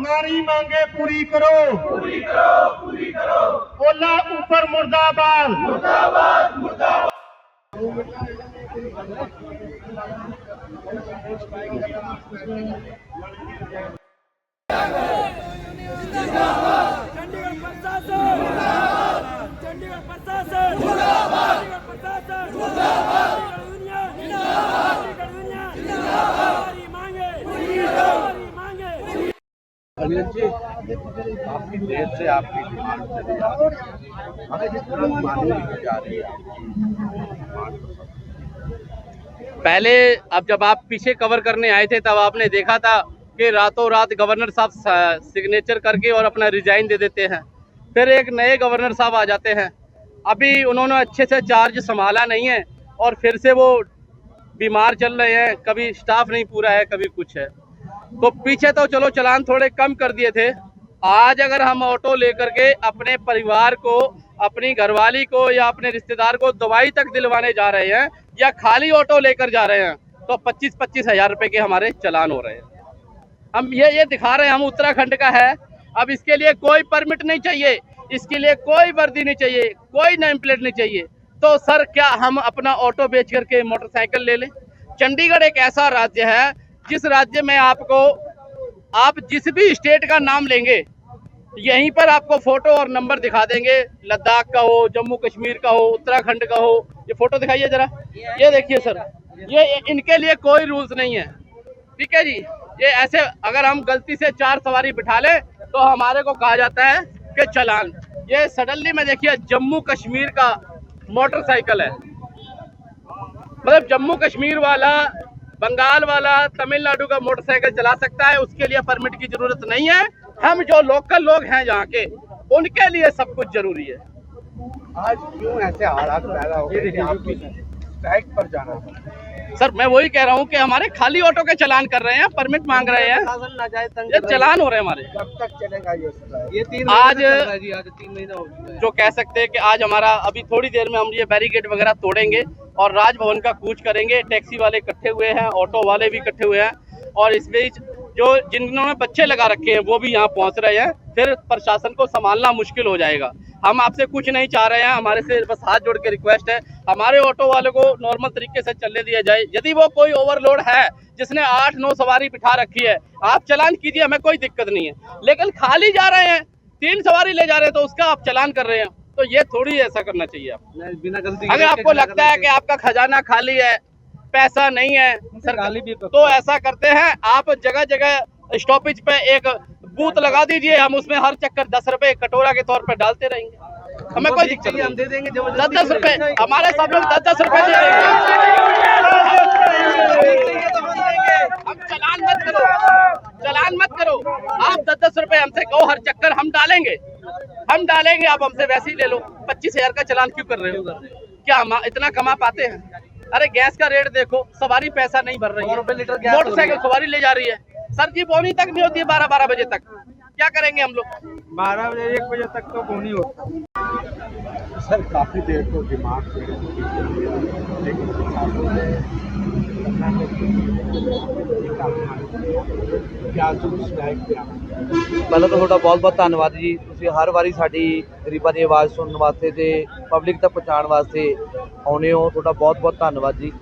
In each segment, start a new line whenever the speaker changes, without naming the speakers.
हमारी मांगे पूरी करो पूरी करो पूरी करो ओला ऊपर मुर्दाबाद
मुर्दाबाद मुर्दाबाद
अनिल जी काफ़ी देर से आपकी डिमांड रही है। हमें जिस तरह मानी नहीं जा रही है
पहले अब जब आप पीछे कवर करने आए थे, तब आपने देखा था कि रातों रात गवर्नर साहब सिग्नेचर करके और अपना रिजाइन दे देते हैं। फिर एक नए गवर्नर साहब आ जाते हैं। अभी उन्होंने अच्छे से चार्ज संभाला नहीं है और फिर से वो बीमार चल रहे हैं। कभी स्टाफ नहीं पूरा है, कभी कुछ है। तो पीछे तो चलो चलान थोड़े कम कर दिए थे। आज अगर हम ऑटो लेकर के अपने परिवार को, अपनी घरवाली को या अपने रिश्तेदार को दवाई तक दिलवाने जा रहे हैं या खाली ऑटो लेकर जा रहे हैं तो पच्चीस पच्चीस हज़ार रुपए के हमारे चलान हो रहे हैं। हम ये ये दिखा रहे हैं, हम उत्तराखंड का है। अब इसके लिए कोई परमिट नहीं चाहिए, इसके लिए कोई वर्दी नहीं चाहिए, कोई नेम प्लेट नहीं चाहिए। तो सर, क्या हम अपना ऑटो बेच करके मोटरसाइकिल ले लें? चंडीगढ़ एक ऐसा राज्य है जिस राज्य में आपको, आप जिस भी स्टेट का नाम लेंगे, यहीं पर आपको फ़ोटो और नंबर दिखा देंगे। लद्दाख का हो, जम्मू कश्मीर का हो, उत्तराखंड का हो। ये फ़ोटो दिखाइए जरा। ये देखिए सर ये इनके लिए कोई रूल्स नहीं है। ठीक है जी? ये ऐसे अगर हम गलती से चार सवारी बिठा लें तो हमारे को कहा जाता है कि चलान। ये सडनली में देखिए, जम्मू कश्मीर का मोटरसाइकिल है। मतलब जम्मू कश्मीर वाला बंगाल वाला तमिलनाडु का मोटरसाइकिल चला सकता है उसके लिए परमिट की ज़रूरत नहीं है। हम जो लोकल लोग हैं यहाँ के उनके लिए सब कुछ ज़रूरी है।
आज क्यों ऐसे हालात पैदा हो गए स्ट्राइक पर जाना
सर मैं वही कह रहा हूँ कि हमारे खाली ऑटो के चलान कर रहे हैं परमिट मांग रहे हैं। ये चलान हो रहे हैं हमारे।
कब तक चलेगा ये तीन
आज
आज तीन महीना हो।
जो कह सकते हैं कि आज हमारा अभी थोड़ी देर में हम ये बैरिकेड वगैरह तोड़ेंगे। और राजभवन का कूच करेंगे। टैक्सी वाले इकट्ठे हुए हैं, ऑटो वाले भी इकट्ठे हुए हैं। और इस बीच जो जिन्होंने बच्चे लगा रखे हैं, वो भी यहाँ पहुँच रहे हैं। फिर प्रशासन को संभालना मुश्किल हो जाएगा। हम आपसे कुछ नहीं चाह रहे हैं, हमारे से बस हाथ जोड़ के रिक्वेस्ट है। हमारे ऑटो वालों को नॉर्मल तरीके से चलने दिया जाए। यदि वो कोई ओवरलोड है, जिसने आठ नौ सवारी बिठा रखी है, आप चलान कीजिए, हमें कोई दिक्कत नहीं है। लेकिन खाली जा रहे हैं, तीन सवारी ले जा रहे हैं तो उसका आप चलान कर रहे हैं। तो ये थोड़ी ऐसा करना चाहिए आप
बिना गलती
अगर आपको लगता है कि आपका खजाना खाली है पैसा नहीं है सर तो ऐसा करते हैं आप जगह जगह स्टॉपेज पे एक बूथ लगा दीजिए हम उसमें हर चक्कर दस रुपए कटोरा के तौर पर डालते रहेंगे। हमें कोई दिक्कत नहीं
हम दे देंगे
दस दस रुपए हमारे सब लोग दस दस रुपए दे देंगे हम चलान मत करो। चलान मत करो। आप दस दस रुपए हमसे कहो हर चक्कर हम डालेंगे। हम डालेंगे आप हमसे वैसे ही ले लो। पच्चीस हज़ार का चलान क्यों कर रहे हो? क्या हम इतना कमा पाते हैं? अरे गैस का रेट देखो सवारी पैसा नहीं भर रही है। मोटरसाइकिल सवारी ले जा रही है। सर जी बोनी तक नहीं होती है बारह बारह बजे तक। क्या करेंगे हम लोग?
बारह बजे एक बजे तक तो ही होता
सर काफ़ी देर तो दिमाग लेकिन
ਪਹਿਲਾਂ ਤਾਂ ਤੁਹਾਡਾ ਬਹੁਤ ਬਹੁਤ ਧੰਨਵਾਦ ਜੀ। ਤੁਸੀਂ ਹਰ ਵਾਰੀ ਸਾਡੀ ਗਰੀਬਾਂ ਦੀ ਆਵਾਜ਼ ਸੁਣਨ ਵਾਸਤੇ ਤੇ ਪਬਲਿਕ ਤੱਕ ਪਹੁੰਚਾਉਣ ਵਾਸਤੇ ਆਉਨੇ ਹੋ। ਤੁਹਾਡਾ ਬਹੁਤ ਬਹੁਤ ਧੰਨਵਾਦ ਜੀ।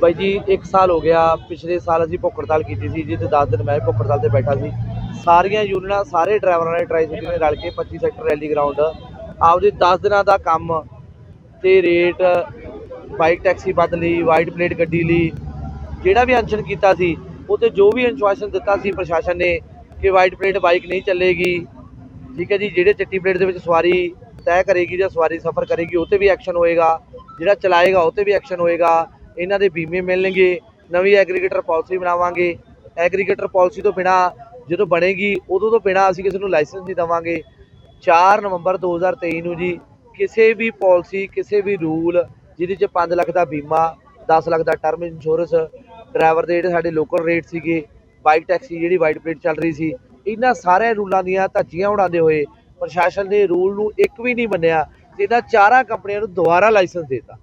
ਬਾਈ ਜੀ, ਇੱਕ ਸਾਲ ਹੋ ਗਿਆ। ਪਿਛਲੇ ਸਾਲ ਅਸੀਂ ਭੁੱਖ ਹੜਤਾਲ ਕੀਤੀ ਸੀ, ਜਿੱਥੇ 10 ਦਿਨ ਮੈਂ ਭੁੱਖ ਹੜਤਾਲ ਤੇ ਬੈਠਾ ਸੀ। ਸਾਰੀਆਂ ਯੂਨੀਅਨਾਂ, ਸਾਰੇ ਡਰਾਈਵਰਾਂ ਨੇ ਟਰਾਈ ਸਿਟੀ ਨੇ ਰਲ ਕੇ 25 ਸੈਕਟਰ ਰੈਲੀ ਗਰਾਊਂਡ ਆਪਦੇ 10 ਦਿਨਾਂ ਦਾ ਕੰਮ ਤੇ ਰੇਟ ਬਾਈਕ ਟੈਕਸੀ ਬਦਲੀ ਵਾਈਟ ਪਲੇਟ ਗੱਡੀ ਲਈ, ਜਿਹੜਾ ਵੀ ਅਨਸ਼ਨ ਕੀਤਾ ਸੀ ਉਹ ਤੇ ਜੋ ਵੀ ਅਨੁਸ਼ਾਸਨ ਦਿੱਤਾ ਸੀ ਪ੍ਰਸ਼ਾਸਨ ਨੇ ਕਿ ਵਾਈਟ ਪਲੇਟ ਬਾਈਕ ਨਹੀਂ ਚੱਲੇਗੀ, ਠੀਕ ਹੈ ਜੀ, ਜਿਹੜੇ ਚਿੱਟੀ ਪਲੇਟ ਦੇ ਵਿੱਚ ਸਵਾਰੀ ਤੈਅ ਕਰੇਗੀ ਜਾਂ ਸਵਾਰੀ ਸਫ਼ਰ ਕਰੇਗੀ ਉਹ ਤੇ ਵੀ ਐਕਸ਼ਨ ਹੋਏਗਾ, ਜਿਹੜਾ ਚਲਾਏਗਾ ਉਹ ਤੇ ਵੀ ਐਕਸ਼ਨ ਹੋਏਗਾ, ਇਹਨਾਂ ਦੇ ਬੀਮੇ ਮਿਲਣਗੇ, ਨਵੀਂ ਐਗਰੀਗੇਟਰ ਪਾਲਿਸੀ ਬਣਾਵਾਂਗੇ, ਐਗਰੀਗੇਟਰ ਪਾਲਿਸੀ ਤੋਂ ਬਿਨਾ ਜਦੋਂ ਬਣੇਗੀ, ਉਦੋਂ ਤੋਂ ਬਿਨਾ ਅਸੀਂ ਕਿਸੇ ਨੂੰ ਲਾਇਸੈਂਸ ਨਹੀਂ ਦੇਵਾਂਗੇ। 4 ਨਵੰਬਰ 2023 ਨੂੰ ਜੀ, ਕਿਸੇ ਵੀ ਪਾਲਿਸੀ, ਕਿਸੇ ਵੀ ਰੂਲ ਜਿਹਦੇ 'ਚ 5 ਲੱਖ ਦਾ ਬੀਮਾ 10 ਲੱਖ ਦਾ ਟਰਮ ਇੰਸ਼ੋਰੈਂਸ ਡਰਾਈਵਰ ਦੇ ਜਿਹੜੇ ਸਾਡੇ ਲੋਕਲ ਰੇਟ ਸੀਗੇ ਬਾਈਕ ਟੈਕਸੀ ਜਿਹੜੀ ਵਾਈਟ ਪਲੇਟ ਚੱਲ ਰਹੀ ਸੀ, ਇਹਨਾਂ ਸਾਰੇ ਰੂਲਾਂ ਦੀਆਂ ਧੱਜੀਆਂ ਉਡਾਉਂਦੇ ਹੋਏ ਪ੍ਰਸ਼ਾਸਨ ਨੇ ਰੂਲ ਨੂੰ ਇੱਕ ਵੀ ਨਹੀਂ ਮੰਨਿਆ ਤੇ ਇਹਨਾਂ ਚਾਰਾਂ ਕੰਪਨੀਆਂ ਨੂੰ ਦੁਬਾਰਾ ਲਾਇਸੈਂਸ ਦਿੱਤਾ।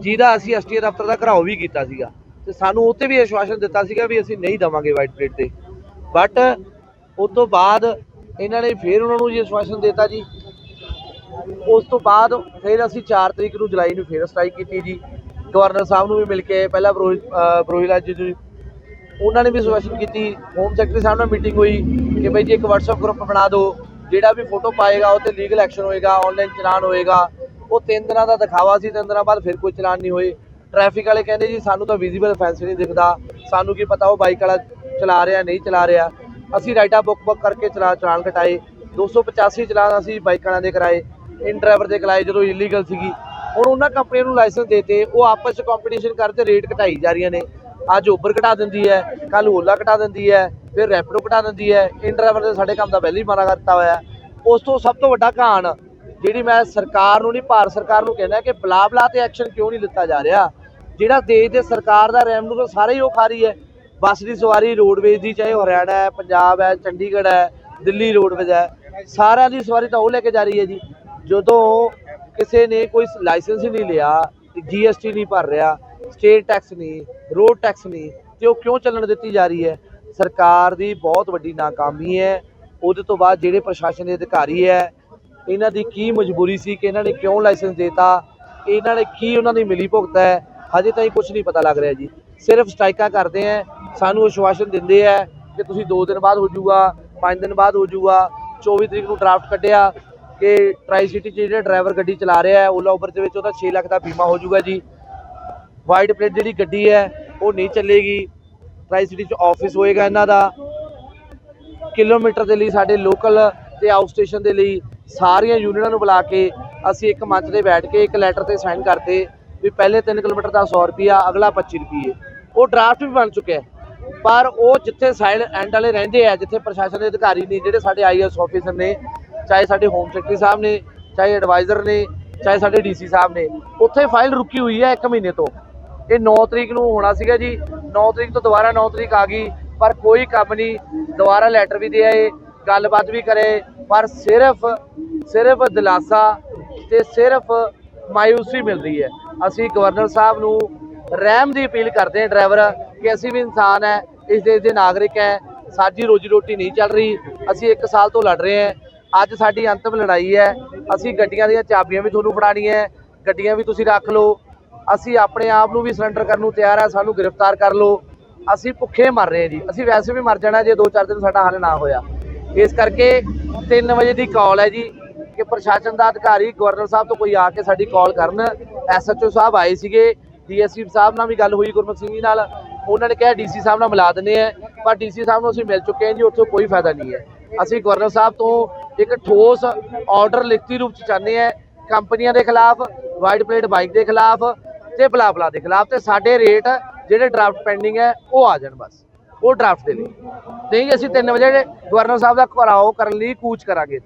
ਜਿਹਦਾ ਅਸੀਂ ਐਸਟੀਏ ਦਫ਼ਤਰ ਦਾ ਘਰਾਓ ਵੀ ਕੀਤਾ ਸੀਗਾ ਤੇ ਸਾਨੂੰ ਉੱਤੇ ਵੀ ਆਸ਼ਵਾਸਨ ਦਿੱਤਾ ਸੀਗਾ ਵੀ ਅਸੀਂ ਨਹੀਂ ਦਵਾਂਗੇ ਵਾਈਟ ਪਲੇਟ ਤੇ। ਬਟ ਉਸ ਤੋਂ ਬਾਅਦ ਇਹਨਾਂ ਨੇ ਫਿਰ ਉਹਨਾਂ ਨੂੰ ਜੀ ਆਸ਼ਵਾਸਨ ਦਿੱਤਾ ਜੀ। ਉਸ ਤੋਂ ਬਾਅਦ ਫਿਰ ਅਸੀਂ 4 ਤਰੀਕ ਨੂੰ ਜੁਲਾਈ ਨੂੰ ਫਿਰ ਸਟ੍ਰਾਈਕ ਕੀਤੀ ਜੀ। ਗਵਰਨਰ ਸਾਹਿਬ ਨੂੰ ਵੀ ਮਿਲ ਕੇ ਆਏ, ਪਹਿਲਾਂ ਬਰੋਹਿਤ ਅਹ ਬਰੋਹਿਲਾ ਜੀ ਨੂੰ ਉਹਨਾਂ ਨੇ ਵੀ ਸੁਜੈਸ਼ਨ ਕੀਤੀ। ਹੋਮ ਸੈਕਟਰੀ ਸਾਹਿਬ ਨਾਲ ਮੀਟਿੰਗ ਹੋਈ ਕਿ ਬਈ ਜੀ ਇੱਕ WhatsApp ਗਰੁੱਪ ਬਣਾ ਦਿਓ ਜਿਹੜਾ ਵੀ ਫੋਟੋ ਪਾਏਗਾ ਉਹ ਤੇ ਲੀਗਲ ਐਕਸ਼ਨ ਹੋਏਗਾ ਆਨਲਾਈਨ ਚਲਾਨ ਹੋਏਗਾ। ਉਹ ਤਿੰਨ ਦਿਨਾਂ ਦਾ ਦਿਖਾਵਾ ਸੀ ਤਿੰਨ ਦਿਨਾਂ ਬਾਅਦ ਫਿਰ ਕੋਈ ਚਲਾਨ ਨਹੀਂ ਹੋਏ। ਟ੍ਰੈਫਿਕ ਵਾਲੇ ਕਹਿੰਦੇ ਜੀ ਸਾਨੂੰ ਤਾਂ ਵਿਜ਼ੀਬਲ ਫੈਂਸ ਨਹੀਂ ਦਿਖਦਾ। ਸਾਨੂੰ ਕੀ ਪਤਾ ਉਹ ਬਾਈਕ ਵਾਲਾ ਚਲਾ ਰਿਹਾ ਨਹੀਂ ਚਲਾ ਰਿਹਾ। ਅਸੀਂ ਰਾਈਟਾ ਬੁੱਕ ਬੁੱਕ ਕਰਕੇ ਚਲਾ ਚਲਾਨ ਕਟਾਏ 285 ਚਲਾਨ ਅਸੀਂ ਬਾਈਕ ਵਾਲਿਆਂ ਦੇ ਕਰਾਏ। ਇਨ ਡਰਾਈਵਰ ਦੇ ਕਰਾਏ ਜਦੋਂ ਇਲੀਗਲ ਸੀਗੀ, ਹੁਣ ਉਹਨਾਂ ਕੰਪਨੀਆਂ ਨੂੰ ਲਾਇਸੈਂਸ ਦੇਤੇ, ਉਹ ਆਪਸ ਚ ਕੰਪੀਟੀਸ਼ਨ ਕਰਦੇ ਰੇਟ ਘਟਾਈ ਜਾ ਰਹੀਆਂ ਨੇ। ਅੱਜ ਉਬਰ ਘਟਾ ਦਿੰਦੀ ਹੈ ਕੱਲ ਓਲਾ ਘਟਾ ਦਿੰਦੀ ਹੈ, ਫਿਰ ਰੈਪਿਡੋ ਘਟਾ ਦਿੰਦੀ ਹੈ। ਇਨ ਡਰਾਈਵਰ ਦੇ ਸਾਡੇ ਕੰਮ ਦਾ ਪਹਿਲਾਂ ਹੀ ਮਾਰਾ ਕਰਤਾ ਹੋਇਆ। ਉਸ ਤੋਂ ਸਭ ਤੋਂ ਵੱਡਾ ਕਹਾਣ ਜਿਹੜੀ ਮੈਂ ਸਰਕਾਰ ਨੂੰ ਨਹੀਂ, ਭਾਰਤ ਸਰਕਾਰ ਨੂੰ ਕਹਿੰਦਾ ਕਿ ਬਲਾ ਬਲਾ ਤੇ ਐਕਸ਼ਨ ਕਿਉਂ ਨਹੀਂ ਲਿੱਤਾ ਜਾ ਰਿਹਾ? ਜਿਹੜਾ ਦੇਸ਼ ਦੇ ਸਰਕਾਰ ਦਾ ਰੈਵਨਿਊ ਤਾਂ ਸਾਰੇ ਹੀ ਉਹ ਖਾ ਰਹੀ ਹੈ। ਬੱਸ ਦੀ ਸਵਾਰੀ ਰੋਡਵੇਜ਼ ਦੀ, ਚਾਹੇ ਹਰਿਆਣਾ ਹੈ, ਪੰਜਾਬ ਹੈ, ਚੰਡੀਗੜ੍ਹ ਹੈ, ਦਿੱਲੀ ਰੋਡਵੇਜ਼ ਹੈ, ਸਾਰਿਆਂ ਦੀ ਸਵਾਰੀ ਤਾਂ ਉਹ ਲੈ ਕੇ ਜਾ ਰਹੀ ਹੈ ਜੀ। ਜਦੋਂ ਕਿਸੇ ਨੇ ਕੋਈ ਲਾਇਸੈਂਸ ਹੀ ਨਹੀਂ ਲਿਆ ਜੀਐਸਟੀ ਨਹੀਂ ਭਰ ਰਿਹਾ ਸਟੇਟ ਟੈਕਸ ਨਹੀਂ ਰੋਡ ਟੈਕਸ ਨਹੀਂ, ਤੇ ਉਹ ਕਿਉਂ ਚੱਲਣ ਦਿੱਤੀ ਜਾ ਰਹੀ ਹੈ? ਸਰਕਾਰ ਦੀ ਬਹੁਤ ਵੱਡੀ ਨਾਕਾਮੀ ਹੈ। ਉਹਦੇ ਤੋਂ ਬਾਅਦ ਜਿਹੜੇ ਪ੍ਰਸ਼ਾਸਨ ਦੇ ਅਧਿਕਾਰੀ ਹੈ, ਇਹਨਾਂ ਦੀ ਕੀ ਮਜਬੂਰੀ ਸੀ ਕਿ ਇਹਨਾਂ ਨੇ ਕਿਉਂ ਲਾਇਸੈਂਸ ਦਿੱਤਾ? ਇਹਨਾਂ ਨੇ ਕੀ ਉਹਨਾਂ ਦੀ ਮਿਲੀ ਭੁਗਤ ਹੈ? ਹਜੇ ਤਾਈਂ ਕੁਝ ਨਹੀਂ ਪਤਾ ਲੱਗ ਰਿਹਾ ਜੀ। ਸਿਰਫ ਸਟ੍ਰਾਈਕਾਂ ਕਰਦੇ ਹੈ, ਸਾਨੂੰ ਅਸ਼ਵਾਸਨ ਦਿੰਦੇ ਹੈ ਕਿ ਤੁਸੀਂ 2 ਦਿਨ ਬਾਅਦ ਹੋ ਜਾਊਗਾ 5 ਦਿਨ ਬਾਅਦ ਹੋ ਜਾਊਗਾ 24 ਤਰੀਕ ਨੂੰ ਡਰਾਫਟ ਕੱਢਿਆ ਕਿ ਟਰਾਈ ਸਿਟੀ 'ਚ ਜਿਹੜਾ ਡਰਾਈਵਰ ਗੱਡੀ ਚਲਾ ਰਿਹਾ ਹੈ, ਓਲਾ ਉਬਰ ਦੇ ਵਿੱਚ ਉਹਦਾ 6 ਲੱਖ ਦਾ ਬੀਮਾ ਹੋ ਜਾਊਗਾ ਜੀ। ਵਾਈਟ ਪਲੇਟ ਜਿਹੜੀ ਗੱਡੀ ਹੈ, ਉਹ ਨਹੀਂ ਚੱਲੇਗੀ। ਟਰਾਈ ਸਿਟੀ 'ਚ ਆਫਿਸ ਹੋਏਗਾ ਇਹਨਾਂ ਦਾ। ਕਿਲੋਮੀਟਰ ਦੇ ਲਈ ਸਾਡੇ ਲੋਕਲ ਤੇ ਆਊਟ ਸਟੇਸ਼ਨ ਦੇ ਲਈ ਸਾਰੀਆਂ ਯੂਨੀਅਨਾਂ ਨੂੰ ਬੁਲਾ ਕੇ ਅਸੀਂ ਇੱਕ ਮੰਚ ਤੇ ਬੈਠ ਕੇ ਇੱਕ ਲੈਟਰ ਤੇ ਸਾਈਨ ਕਰਤੇ ਵੀ ਪਹਿਲੇ 3 ਕਿਲੋਮੀਟਰ ਦਾ 100 ਰੁਪਿਆ ਅਗਲਾ 25 ਰੁਪਏ ਉਹ ਡਰਾਫਟ ਵੀ ਬਣ ਚੁੱਕਿਆ ਪਰ ਉਹ ਜਿੱਥੇ ਸਾਈਡ ਐਂਡ ਵਾਲੇ ਰਹਿੰਦੇ ਆ, ਜਿੱਥੇ ਪ੍ਰਸ਼ਾਸਨ ਦੇ ਅਧਿਕਾਰੀ ਨੇ, ਜਿਹੜੇ ਸਾਡੇ ਆਈਐਸ ਆਫੀਸਰ ਨੇ ਚਾਹੇ ਸਾਡੇ ਹੋਮ ਸੈਕਟਰੀ ਸਾਹਿਬ ਨੇ, ਚਾਹੇ ਐਡਵਾਈਜ਼ਰ ਨੇ, ਚਾਹੇ ਸਾਡੇ ਡੀਸੀ ਸਾਹਿਬ ਨੇ, ਉੱਥੇ ਫਾਈਲ ਰੁਕੀ ਹੋਈ ਹੈ 1 ਮਹੀਨੇ ਤੋਂ। ਇਹ 9 ਤਰੀਕ ਨੂੰ ਹੋਣਾ ਸੀਗਾ ਜੀ। 9 ਤਰੀਕ ਤੋਂ ਦੁਬਾਰਾ 9 ਤਰੀਕ ਆ ਗਈ, ਪਰ ਕੋਈ ਕੰਮ ਨਹੀਂ। ਦੁਬਾਰਾ ਲੈਟਰ ਵੀ ਦੇ ਆਏ, ਗੱਲਬਾਤ ਵੀ ਕਰੇ, ਪਰ ਸਿਰਫ ਸਿਰਫ ਦਿਲਾਸਾ ਤੇ ਸਿਰਫ ਮਾਇੂਸੀ ਮਿਲ ਰਹੀ ਹੈ। ਅਸੀਂ ਗਵਰਨਰ ਸਾਹਿਬ ਨੂੰ ਰਹਿਮ ਦੀ ਅਪੀਲ ਕਰਦੇ ਹਾਂ ਡਰਾਈਵਰ ਕਿ ਅਸੀਂ ਵੀ ਇਨਸਾਨ ਹੈ ਇਸ ਦੇਸ਼ ਦੇ ਨਾਗਰਿਕ ਹੈ, ਸਾਡੀ ਰੋਜੀ ਰੋਟੀ ਨਹੀਂ ਚੱਲ ਰਹੀ, ਅਸੀਂ 1 ਸਾਲ ਤੋਂ ਲੜ ਰਹੇ ਹਾਂ। ਅੱਜ ਸਾਡੀ ਅੰਤਮ ਲੜਾਈ ਹੈ। ਅਸੀਂ ਗੱਡੀਆਂ ਦੀਆਂ ਚਾਬੀਆਂ ਵੀ ਤੁਹਾਨੂੰ ਫੜਾਉਣੀਆਂ ਹੈ। ਗੱਡੀਆਂ ਵੀ ਤੁਸੀਂ ਰੱਖ ਲਓ। ਅਸੀਂ ਆਪਣੇ ਆਪ ਨੂੰ ਵੀ ਸਰੈਂਡਰ ਕਰਨ ਨੂੰ ਤਿਆਰ ਹੈ। ਸਾਨੂੰ ਗ੍ਰਿਫਤਾਰ ਕਰ ਲਓ। ਅਸੀਂ ਭੁੱਖੇ ਮਰ ਰਹੇ ਹਾਂ ਜੀ। ਅਸੀਂ ਵੈਸੇ ਵੀ ਮਰ ਜਾਣਾ ਜੇ 2-4 ਦਿਨ ਸਾਡਾ ਹੱਲ ਨਾ ਹੋਇਆ। ਇਸ ਕਰਕੇ 3 ਵਜੇ ਦੀ ਕਾਲ ਹੈ ਜੀ ਕਿ ਪ੍ਰਸ਼ਾਸਨ ਦਾ ਅਧਿਕਾਰੀ ਗਵਰਨਰ ਸਾਹਿਬ ਤੋਂ ਕੋਈ ਆ ਕੇ ਸਾਡੀ ਕਾਲ ਕਰਨ। ਐਸਐਚਓ ਸਾਹਿਬ ਆਏ ਸੀਗੇ। ਡੀਐਸਪੀ ਸਾਹਿਬ ਨਾਲ ਵੀ ਗੱਲ ਹੋਈ, ਗੁਰਮੁਖ ਸਿੰਘ ਜੀ ਨਾਲ। ਉਹਨਾਂ ਨੇ ਕਿਹਾ ਡੀਸੀ ਸਾਹਿਬ ਨਾਲ ਮਿਲਾ ਦਿੰਦੇ ਆ ਪਰ ਡੀਸੀ ਸਾਹਿਬ ਨੂੰ ਅਸੀਂ ਮਿਲ ਚੁੱਕੇ ਹਾਂ ਜੀ। ਉੱਥੋਂ ਕੋਈ ਫਾਇਦਾ ਨਹੀਂ ਹੈ। ਅਸੀਂ ਗਵਰਨਰ ਸਾਹਿਬ ਤੋਂ ਇੱਕ ਠੋਸ ਆਰਡਰ ਲਿਖਤੀ ਰੂਪ ਚ ਚਾਹੁੰਦੇ ਆ ਕੰਪਨੀਆਂ ਦੇ ਖਿਲਾਫ ਵਾਈਟ ਪਲੇਟ ਬਾਈਕ ਦੇ ਖਿਲਾਫ ਤੇ ਬਲਾ ਬਲਾ ਦੇ ਖਿਲਾਫ ਤੇ ਸਾਡੇ ਰੇਟ ਜਿਹੜੇ ਡਰਾਫਟ ਪੈਂਡਿੰਗ ਹੈ, ਉਹ ਆ ਜਾਣ ਬਸ। ਉਹ ਡਰਾਫਟ ਦੇ ਲਈ। ਨਹੀਂ ਅਸੀਂ 3 ਵਜੇ ਗਵਰਨਰ ਸਾਹਿਬ ਦਾ ਘਰਾਓ ਕਰਨ ਲਈ ਕੂਚ ਕਰਾਂਗੇ।